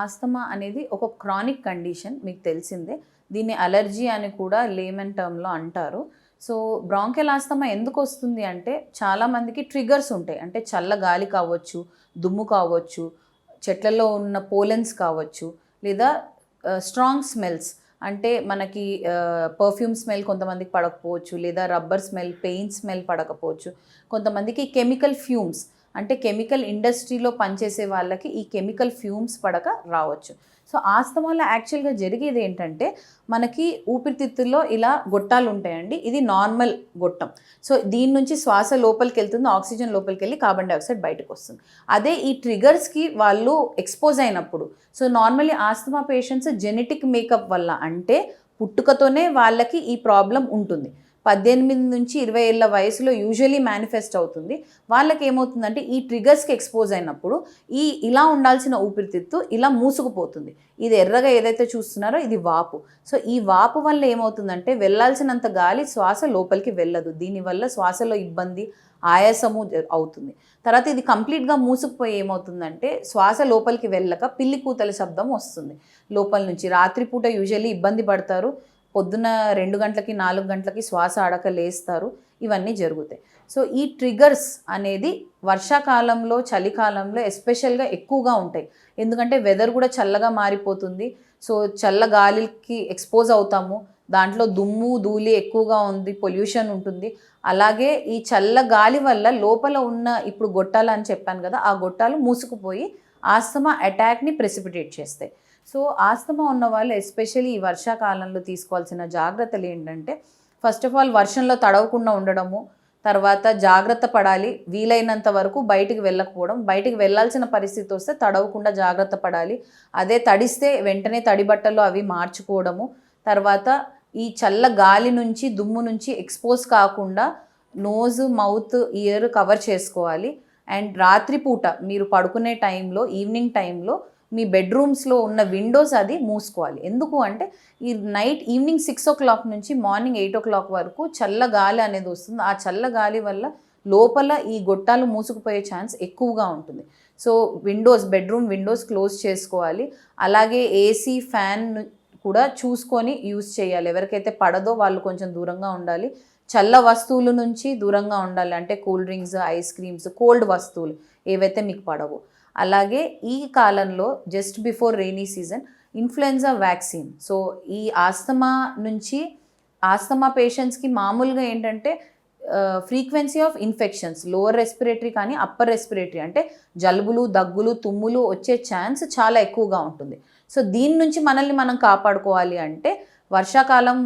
Asthma అనేది ఒక chronic condition మీకు తెలిసిందే. దీన్ని అలర్జీ అని కూడా లేమన్ టర్మ్లో అంటారు. సో బ్రాంకెల్ ఆస్తమా ఎందుకు వస్తుంది అంటే చాలామందికి ట్రిగర్స్ ఉంటాయి. అంటే చల్ల గాలి కావచ్చు దుమ్ము కావచ్చు చెట్లలో ఉన్న పోలెన్స్ కావచ్చు లేదా స్ట్రాంగ్ స్మెల్స్ అంటే మనకి పర్ఫ్యూమ్ స్మెల్ కొంతమందికి పడకపోవచ్చు లేదా రబ్బర్ స్మెల్ పెయిన్ స్మెల్ పడకపోవచ్చు. కొంతమందికి కెమికల్ ఫ్యూమ్స్ అంటే కెమికల్ ఇండస్ట్రీలో పనిచేసే వాళ్ళకి ఈ కెమికల్ ఫ్యూమ్స్ పడక రావచ్చు. సో ఆస్తమాలో యాక్చువల్గా జరిగేది ఏంటంటే మనకి ఊపిరితిత్తుల్లో ఇలా గొట్టాలు ఉంటాయండి. ఇది నార్మల్ గొట్టం. సో దీని నుంచి శ్వాస లోపలికి వెళ్తుంది ఆక్సిజన్ లోపలికి వెళ్ళి కార్బన్ డైఆక్సైడ్ బయటకు వస్తుంది. అదే ఈ ట్రిగర్స్కి వాళ్ళు ఎక్స్పోజ్ అయినప్పుడు so normally asthma patients genetic makeup వల్ల అంటే పుట్టుకతోనే వాళ్ళకి ఈ ప్రాబ్లం ఉంటుంది. పద్దెనిమిది నుంచి ఇరవై ఏళ్ళ వయసులో యూజువలీ మేనిఫెస్ట్ అవుతుంది. వాళ్ళకి ఏమవుతుందంటే ఈ ట్రిగర్స్కి ఎక్స్పోజ్ అయినప్పుడు ఈ ఇలా ఉండాల్సిన ఊపిరితిత్తు ఇలా మూసుకుపోతుంది. ఇది ఎర్రగా ఏదైతే చూస్తున్నారో ఇది వాపు. సో ఈ వాపు వల్ల ఏమవుతుందంటే వెళ్ళాల్సినంత గాలి శ్వాస లోపలికి వెళ్ళదు. దీనివల్ల శ్వాసలో ఇబ్బంది ఆయాసము అవుతుంది. తర్వాత ఇది కంప్లీట్గా మూసుకుపోయి ఏమవుతుందంటే శ్వాస లోపలికి వెళ్ళక పిల్లి కూతల శబ్దం వస్తుంది. లోపల నుంచి రాత్రిపూట యూజువల్లీ ఇబ్బంది పడతారు. పొద్దున రెండు గంటలకి నాలుగు గంటలకి శ్వాస అడక లేస్తారు. ఇవన్నీ జరుగుతాయి. సో ఈ ట్రిగర్స్ అనేది వర్షాకాలంలో చలికాలంలో ఎస్పెషల్గా ఎక్కువగా ఉంటాయి. ఎందుకంటే వెదర్ కూడా చల్లగా మారిపోతుంది. సో చల్ల గాలికి ఎక్స్పోజ్ అవుతాము. దాంట్లో దుమ్ము ధూళి ఎక్కువగా ఉంది పొల్యూషన్ ఉంటుంది. అలాగే ఈ చల్ల గాలి వల్ల లోపల ఉన్న ఇప్పుడు గొట్టాలు అని చెప్పాను కదా ఆ గొట్టాలు మూసుకుపోయి ఆస్తమా అటాక్ని ప్రెసిపిటేట్ చేస్తాయి. సో ఆస్తమా ఉన్న వాళ్ళు ఎస్పెషల్లీ ఈ వర్షాకాలంలో తీసుకోవాల్సిన జాగ్రత్తలు ఏంటంటే ఫస్ట్ ఆఫ్ ఆల్ వర్షంలో తడవకుండా ఉండడము తర్వాత జాగ్రత్త పడాలి వీలైనంత వరకు బయటికి వెళ్ళకపోవడం బయటికి వెళ్ళాల్సిన పరిస్థితి వస్తే తడవకుండా జాగ్రత్త పడాలి అదే తడిస్తే వెంటనే తడి బట్టలు అవి మార్చుకోవడము తర్వాత ఈ చల్ల గాలి నుంచి దుమ్ము నుంచి ఎక్స్పోజ్ కాకుండా నోజ్ మౌత్ ఇయర్ కవర్ చేసుకోవాలి అండ్ రాత్రిపూట మీరు పడుకునే టైంలో ఈవినింగ్ టైంలో మీ బెడ్రూమ్స్లో ఉన్న విండోస్ అది మూసుకోవాలి. ఎందుకు అంటే ఈ night evening six o'clock నుంచి మార్నింగ్ ఎయిట్ ఓ క్లాక్ వరకు చల్ల గాలి అనేది వస్తుంది. ఆ చల్ల గాలి వల్ల లోపల ఈ గొట్టాలు మూసుకుపోయే ఛాన్స్ ఎక్కువగా ఉంటుంది. So windows bedroom windows close చేసుకోవాలి. అలాగే ఏసీ ఫ్యాన్ కూడా చూసుకొని యూస్ చేయాలి. ఎవరికైతే పడదో వాళ్ళు కొంచెం దూరంగా ఉండాలి. చల్ల వస్తువుల నుంచి దూరంగా ఉండాలి. అంటే cool drinks ice creams cold వస్తువులు ఏవైతే మీకు పడవో. అలాగే ఈ కాలంలో just before rainy season influenza vaccine so ఈ ఆస్తమా నుంచి ఆస్తమా పేషెంట్స్కి మామూలుగా ఏంటంటే frequency of infections lower respiratory కానీ అప్పర్ రెస్పిరేటరీ అంటే జలుబులు దగ్గులు తుమ్ములు వచ్చే ఛాన్స్ చాలా ఎక్కువగా ఉంటుంది. సో దీని నుంచి మనల్ని మనం కాపాడుకోవాలి అంటే వర్షాకాలం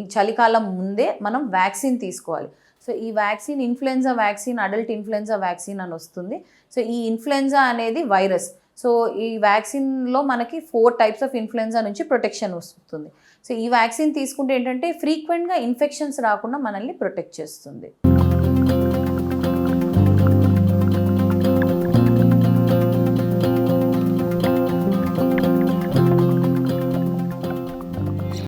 ఈ చలికాలం ముందే మనం వ్యాక్సిన్ తీసుకోవాలి. సో ఈ vaccine influenza vaccine adult influenza vaccine అని వస్తుంది. సో ఈ ఇన్ఫ్లుయెన్జా అనేది వైరస్. సో ఈ వ్యాక్సిన్లో మనకి ఫోర్ టైప్స్ ఆఫ్ ఇన్ఫ్లుయెన్జా నుంచి ప్రొటెక్షన్ వస్తుంది. సో ఈ వ్యాక్సిన్ తీసుకుంటే ఏంటంటే ఫ్రీక్వెంట్గా ఇన్ఫెక్షన్స్ రాకుండా మనల్ని ప్రొటెక్ట్ చేస్తుంది.